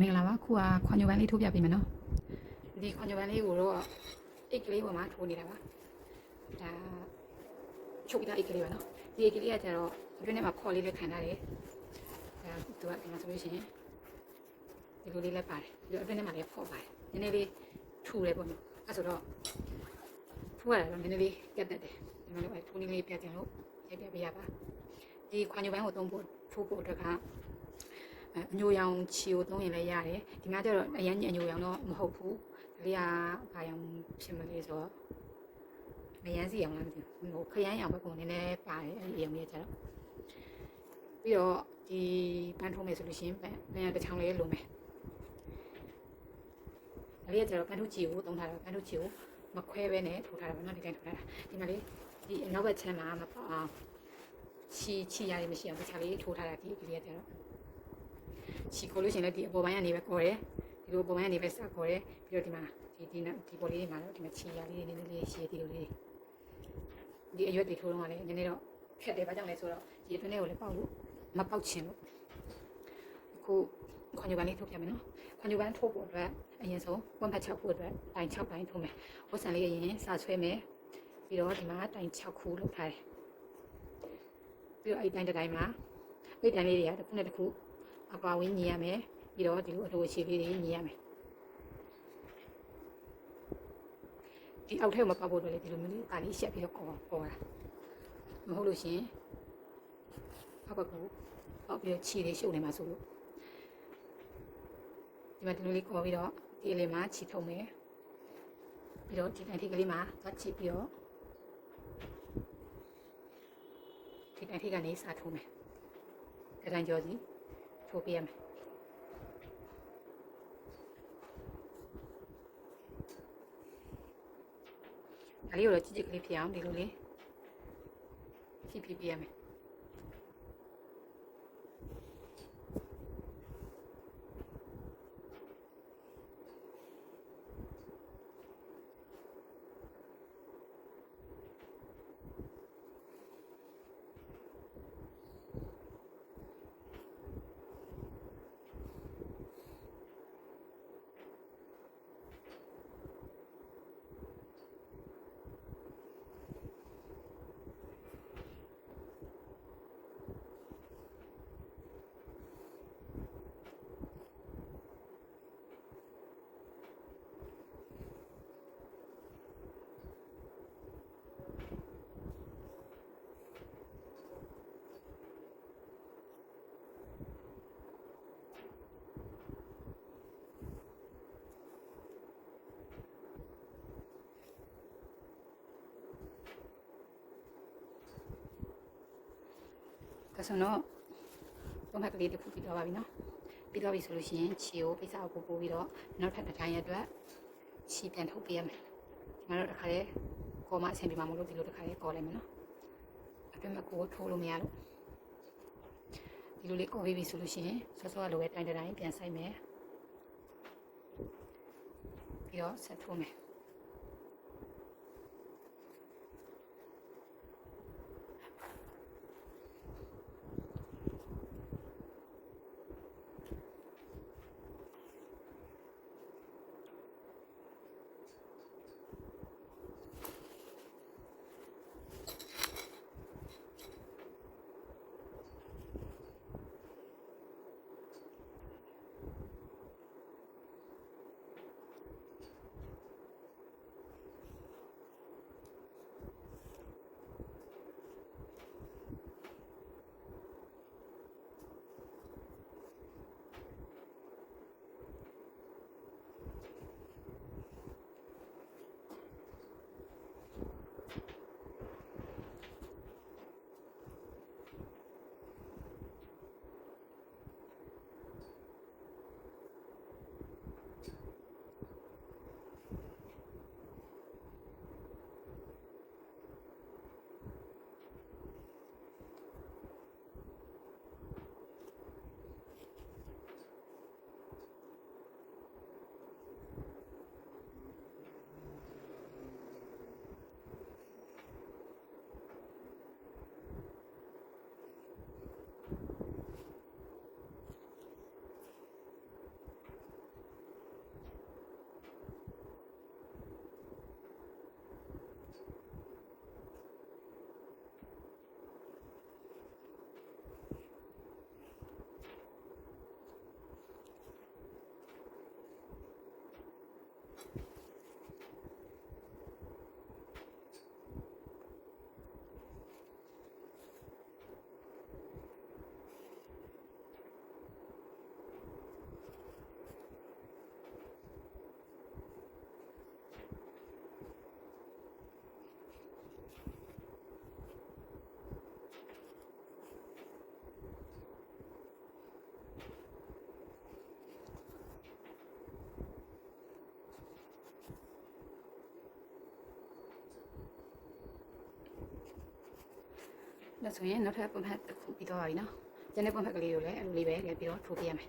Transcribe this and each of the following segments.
မင်္ဂလာပါခုကခွန်ညိုပန်းလေးထိုးပြပေးမယ်နော်ဒီခွန်ညိုပန်းလေးကိုတော့အိတ်ကလေးပေါ်မှာထိုးနေတာပါဒါချုပ်ပြီးသားအိတ်ကလေးပါနော်ဒီအိတ်ကလေးကကျတော့အတွင်းထဲမှာခေါ်လေးလည်းခံထားတယ်ဒါသူကဒီမှာဆိုလို့ရှိရင်ဒီလိုလေးလည်းပါတယ်ပြီးတော့အတွင်းထဲမှာလည်းခေါ်ပါတယ်နည်းနည်းလေးထူတယ်ပေါ့နော်အဲဆိုတော့ထိုးရတာတော့နည်းနည်းလေးပြတ်တတ်တယ်ဒီမှာလည်းထိုးနည်းလေးပြတ်တင်လို့ရိုက်ပြပေးရပါဒီခွန်ညိုပန်းကိုသုံးဖို့ထိုးဖို့အတွက်က အညိုရောင်ချီကိုသုံးရင်လည်းရတယ်ဒီမှာကျတော့အရင်ညအညိုရောင်တော့မဟုတ်ဘူးဒါလေးကဘာရောင်ဖြစ်မလဲဆိုတော့မရမ်းစီရောင်လားမသိဘူးဟိုခရမ်းရောင်ပဲပုံနည်းနည်းပါတယ်အဲ့ဒီရောင်လေးကျတော့ပြီးတော့ဒီပန်းထုံးမယ်ဆိုလို့ရှိရင်ပန်းပန်းတစ်ချောင်းလေးလိုမယ်ဒါလေးကကျတော့ပန်းထုချီကိုသုံးထားတာပန်းထုချီကိုမခွဲပဲနဲ့ထိုးထားတာပေါ့နော်ဒီတိုင်းထိုးထားတာဒီမှာလေးဒီနောက်ဘက်ချမ်းမှာမပေါ့အောင်ချီချီရည်မရှိအောင်တခြားလေးထိုးထားတာဒီကလေးကကျတော့ ချီခေါ်လို့ရှိရင်လည်းဒီအပေါ်ပိုင်းကနေပဲခေါ်တယ်ဒီလိုအပေါ်ပိုင်းကနေပဲစခေါ်တယ်ပြီးတော့ဒီမှာဒီဒီဒီပေါ်လေးတွေမှာတော့ဒီမှာချီရလေးတွေနည်းနည်းလေးရှည်ဒီလိုလေးဒီအရွက်တွေထိုးတော့ကလည်းနည်းနည်းတော့ခက်တယ်ဘာကြောင့်လဲဆိုတော့ဒီအတွင်းထဲကိုလည်းပေါက်လို့မပေါက်ချင်လို့အခုခွန်ညူပန်းလေးထိုးပြမယ်နော်ခွန်ညူပန်းထိုးဖို့အတွက်အရင်ဆုံးဝမ်ဖတ်6ခုအတွက်တိုင်6တိုင်းထိုးမယ်ဝတ်ဆန်လေးအရင်စဆွဲမယ်ပြီးတော့ဒီမှာတိုင်6ခုလောက်ထားတယ်ပြီးတော့အဲ့တိုင်တစ်တိုင်းမှာအဲ့တိုင်လေးတွေကတစ်ခုနဲ့တစ်ခု အပါဝင်းညီရမယ်ပြီးတော့ဒီလိုအလိုအခြေလေးတွေညီရမယ်ဒီအောက်ထဲမှာပတ်ဖို့အတွက်လေဒီလိုမျိုးလေးဒါလေးရှက်ပြီးတော့ခေါ်ခေါ်တာမဟုတ်လို့ရှင်အောက်ကကိုအောက်ပြီးတော့ခြေလေးရှုပ်နေမှာဆိုလို့ဒီမှာဒီလိုလေးခေါ်ပြီးတော့ဒီလေးမှာခြေထုံမယ်ပြီးတော့ဒီတိုင်းထိကလေးမှာသွားခြေပြီးတော့ဒီတိုင်းထိကနေစားထုံးမယ်ဒီတိုင်းကြောစီ ထိုးပြရမယ်။ဒါလေးကိုတော့ကြည့်ကြည့်ကလေးဖြစ်အောင်ဒီလိုလေးကြည့်ပြပြရမယ်။။ ဒါဆိုတော့ပုံမှန်ကလေးတစ်ခုပြီးတော့ပါပြီနော်။ပြီးတော့ပြီဆိုလို့ရှိရင်ခြေကိုပိတ်စာကိုပို့ပြီးတော့နောက်ထပ်တစ်တိုင်းရအတွက်ခြေပြန်ထုတ်ပေးရမယ်။ဒီမှာတော့တစ်ခါလေးကောမအဆင်ပြေမှာမလို့ဒီလိုတစ်ခါလေးကောလိုက်မယ်နော်။အတွင်းမှာကိုထိုးလို့မရလို့ဒီလိုလေးကောပေးပြီဆိုလို့ရှိရင်ဆော့ဆော့ကလိုပဲတိုင်းတိုင်းပြန်ဆိုင်မယ်။ပြီးတော့ဆက်ထိုးမယ်။ ဒါဆိုရင်နောက်ထပ်ပုံဖက်တစ်ခုပြီးတော့ပါပြီနော်ကျန်တဲ့ပုံဖက်ကလေးကိုလည်းအဲ့လိုလေးပဲလည်းပြီးတော့ထိုးပြရမယ်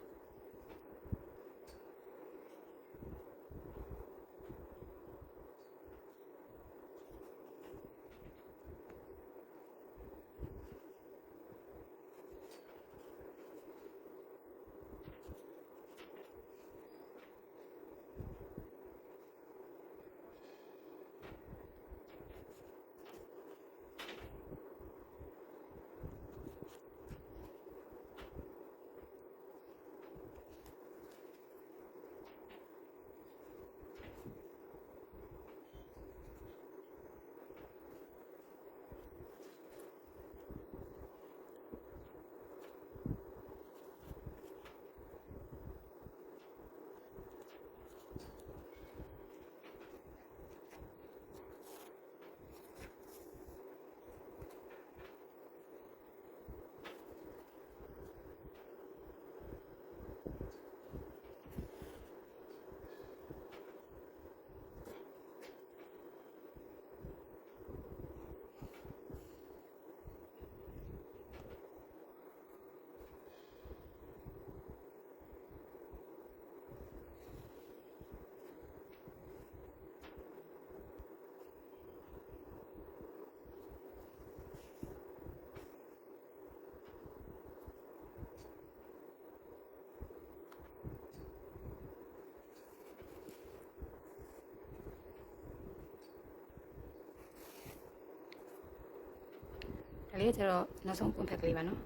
ဒါ လေးကျတော့နောက်ဆုံးပုံဖက်ကလေးပါနော်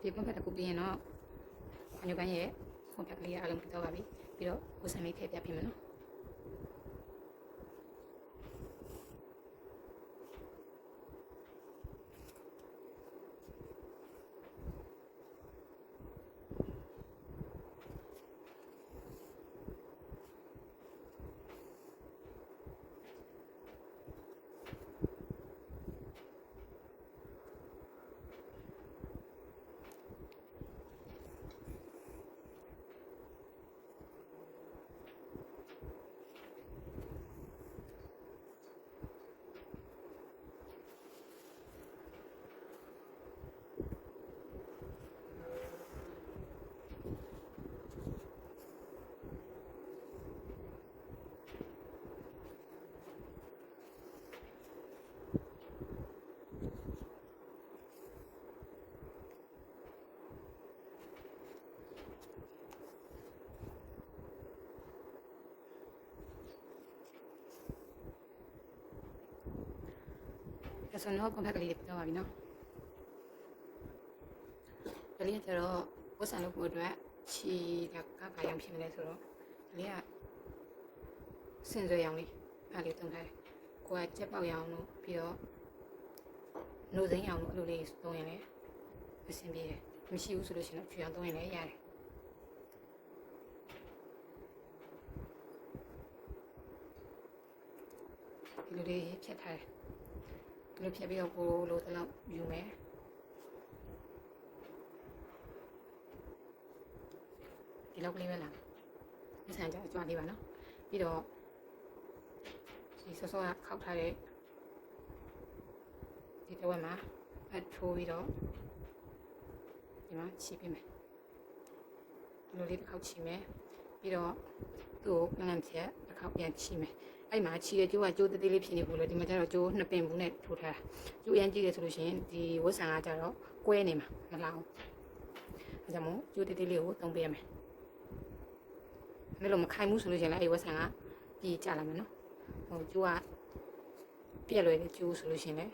ဒီပုံဖက်တစ်ခုပြီးရင်တော့အညိုပိုင်းရဲ့ပုံဖက်ကလေးအလုံးပြီးတော့ပါပြီပြီးတော့ဝစံလေးထည့်ပြပေးမယ်နော် ဒါဆိုတော့ကွန်ဖက်ကလေးတွေပြောပါပြီနော်ဒါလေးကကျတော့ဝတ်ဆန်လုပ်ဖို့အတွက်ချီကကဘာရောင်ဖြစ်မလဲဆိုတော့ဒါလေးကစင်စွဲရောင်လေးအားလေးတုံးထားတယ်ကိုကကြက်ပေါက်ရောင်လို့ပြီးတော့နိုးစိမ်းရောင်လို့အဲ့လိုလေးသုံးရင်လည်းအဆင်ပြေတယ်မရှိဘူးဆိုလို့ရှိရင်တော့ချွေရောင်သုံးရင်လည်းရတယ်ဒီလိုလေးဖြတ်ထားတယ်ဒီ လိုဖြတ်ပြီးတော့ကိုလိုတလောက်ယူမယ်ဒီလောက်ကလေးပဲလားမဆန်ကြကြွားလေးပါနော်ပြီးတော့ဒီဆော့ဆော့ကခောက်ထားတဲ့ဒီတစ်ဝက်မှာအထိုးပြီးတော့ဒီမှာချီပေးမယ်ဒီလိုလေးတစ်ခေါက်ချီမယ်ပြီးတော့သူ့ကိုလမ်းဖြတ်တစ်ခေါက်ပြန်ချီမယ် အဲ့မှာချီတဲ့ကျိုးကကျိုးတသေးလေးဖြစ်နေဘူးလေဒီမှာကျတော့ကျိုးနှစ်ပင်ဘူးနဲ့ထိုးထားတာကျိုးအရင်ကြည့်တယ်ဆိုလို့ရှိရင်ဒီဝတ်ဆန်ကကျတော့ကွဲနေမှာမလောင်အဲကြောင့်မို့ကျိုးတသေးလေးကိုသုံးပေးရမယ်အဲ့လိုမခိုင်ဘူးဆိုလို့ရှိရင်လည်းအဲ့ဝတ်ဆန်ကပြီးကြလာမယ်နော်ဟိုကျိုးကပြက်လွယ်တဲ့ကျိုးဆိုလို့ရှိရင်လည်း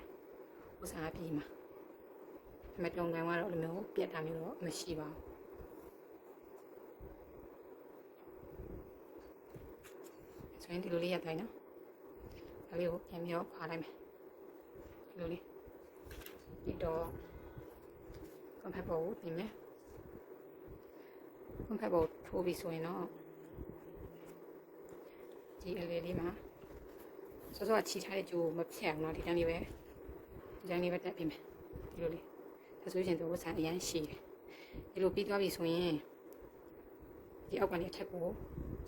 ဝတ်ဆန်ကပြီးမှာဒါပေမဲ့တုံကန်ကတော့အဲ့လိုမျိုးပြက်တာမျိုးတော့မရှိပါဘူး ရင်ဒီလိုလေးရတိုင်းနော်ဒါလေးကိုပြန်ပြီးတော့ဖားလိုက်မယ်ဒီလိုလေးဒီတော့ကွန်ဖက်ပေါ်ကိုပြင်မယ်ကွန်ဖက်ပေါ်ထိုးပြီးဆိုရင်တော့ဒီအလေးလေးမှာစောစောကချီထားတဲ့ကြိုးမဖြတ်အောင်နော်ဒီတန်းလေးပဲဒီတန်းလေးပဲတက်ပြင်မယ်ဒီလိုလေးဒါဆိုရင်တော့ဝတ်ဆန်အရန်ရှိတယ်ဒီလိုပြီးသွားပြီဆိုရင် ဒီအောက်ကနေအထက်ကို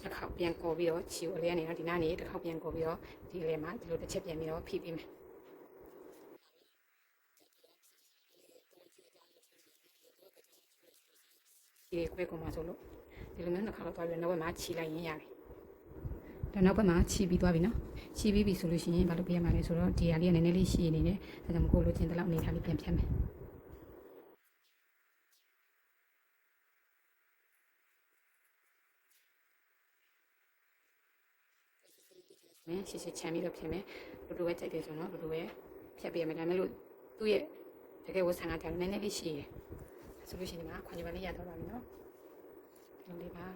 တစ်ခေါက်ပြန်ကော်ပြီးတော့ခြေကိုအလဲကနေတော့ဒီနားနေတစ်ခေါက်ပြန်ကော်ပြီးတော့ဒီအလဲမှာဒီလိုတစ်ချက်ပြန်ပြီးတော့ဖိပေးမယ်ဒီခွဲကုန်မှာဆိုလို့ဒီလိုမျိုးနှစ်ခါတော့သွားပြီးတော့နောက်ဘက်မှာခြိလိုက်ရင်ရပြီဒါနောက်ဘက်မှာခြိပြီးသွားပြီနော်ခြိပြီးပြီဆိုလို့ရှိရင်ဘာလို့ပြရမှာလဲဆိုတော့ဒီဟာလေးကနည်းနည်းလေးရှည်နေတယ်ဒါကြောင့်မကိုလိုချင်တဲ့လောက်အနေထားလေးပြန်ဖြတ်မယ် မယ်ရှေ့ရှေ့ချမ်းပြီးတော့ဖြစ်မယ်လူလူပဲကြိုက်တယ်ဆိုတော့လူလူပဲဖြတ်ပြရမယ်ဒါမဲ့လို့သူ့ရဲ့တကယ်ဝဆန်ကကြောင်နည်းနည်းလေးရှိရယ်ဆိုလို့ရှိရင်ဒီမှာခွန်ကြပါလေးရတော့ပါပြီနော်ဒီလိုလေးပါ